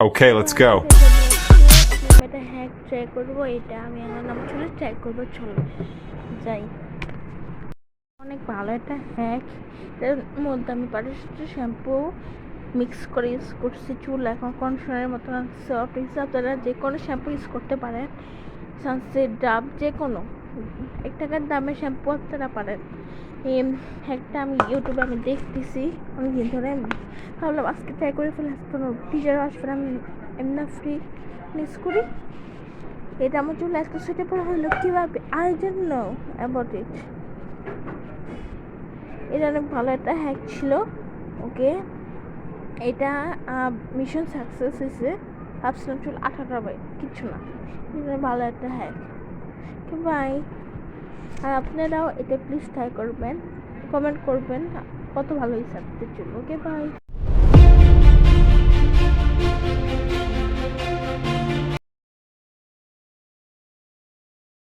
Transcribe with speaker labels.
Speaker 1: Okay, let's go.
Speaker 2: Hack try করব এটা। আমি আমার নাম চলে ট্রাই করব চলো যাই। অনেক ভালো একটা হ্যাক এটার মধ্যে আমি পারিশ্রিত শ্যাম্পু মিক্স করে ইউজ করছি চুল এখন কন্ডিশনারের মতন সফট হিসাব আপনারা যে কোনো শ্যাম্পু ইউজ করতে পারেন। সানসেট ডাব যে কোনো এক টাকার দামে শ্যাম্পু আপনারা পারেন। এই হ্যাকটা আমি ইউটিউবে আমি দেখতেছি অনেকদিন ধরে ভাবলাম আজকে ট্রাই করে ফেলে আসতে টিচার আসবে আমি এমনি ফ্রি মিস করি। এটা আমার চুল আজকে সেটা পরে হলো কীভাবে? I don't know about it এটা অনেক ভালো একটা হ্যাক ছিল, ওকে? এটা মিশন সাকসেস হয়েছে। ভাবছিলাম চুল আঠারো কিচ্ছু না। ভালো একটা হ্যাক বাই আর আপনারাও এটা প্লিজ ট্রাই করবেন কমেন্ট করবেন, কত ভালো আপনাদের জন্য ওকে বাই